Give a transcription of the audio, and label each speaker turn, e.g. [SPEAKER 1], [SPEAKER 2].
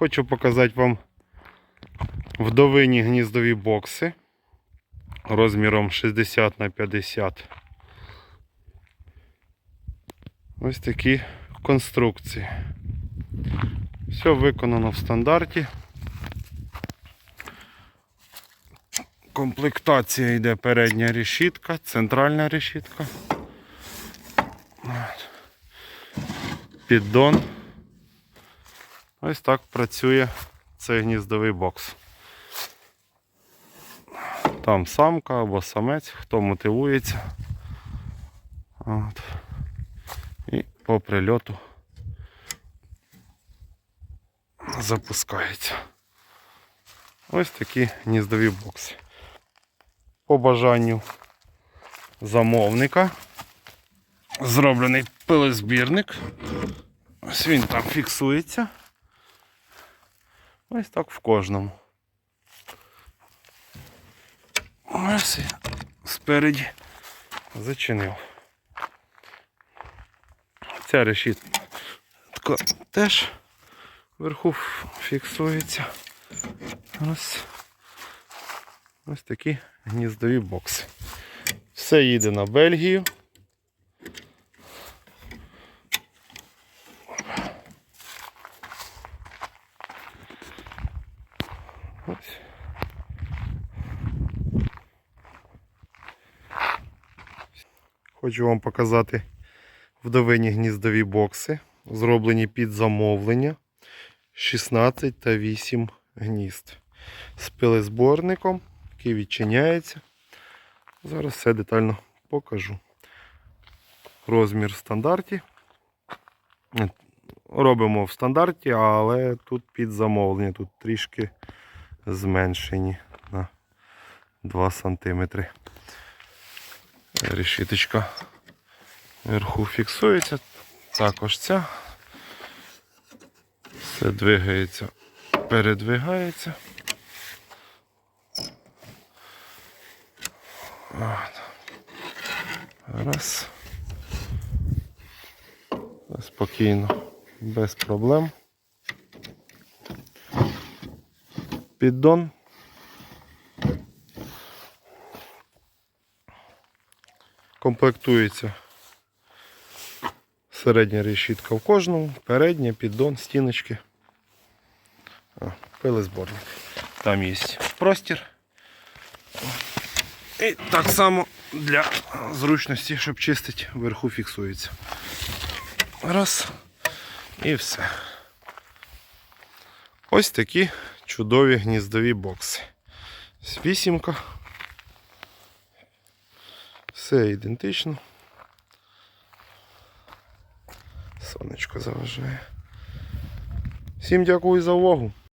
[SPEAKER 1] Хочу показати вам вдовині гніздові бокси розміром 60 на 50. Ось такі конструкції. Все виконано в стандарті. Комплектація йде передня решітка, центральна решітка. Піддон. Ось так працює цей гніздовий бокс. Там самка або самець, хто мотивується. От. І по прильоту запускається. Ось такі гніздові бокси. По бажанню замовника зроблений пилозбірник. Ось він там фіксується. Ось так в кожному. Ось спереді зачинив. Ця решітка теж вверху фіксується. Ось, ось такі гніздові бокси. Все їде на Бельгію. Ось. Хочу вам показати вдовині гніздові бокси, зроблені під замовлення 16 та 8 гнізд. З пилезборником, який відчиняється. Зараз все детально покажу. Розмір в стандарті. Робимо в стандарті, але тут під замовлення, тут трішки зменшені на 2 см. Решіточка вверху фіксується. Також ця. Все двигається, передвигається. Раз. Спокійно, без проблем. Піддон. Комплектується середня решітка в кожному, передня, піддон, стіночки. О, пилезборник. Там є простір. І так само для зручності, щоб чистити, вверху фіксується. Раз. І все. Ось такі чудові гніздові бокси. Вісімка. Все ідентично. Сонечко заважає. Всім дякую за увагу.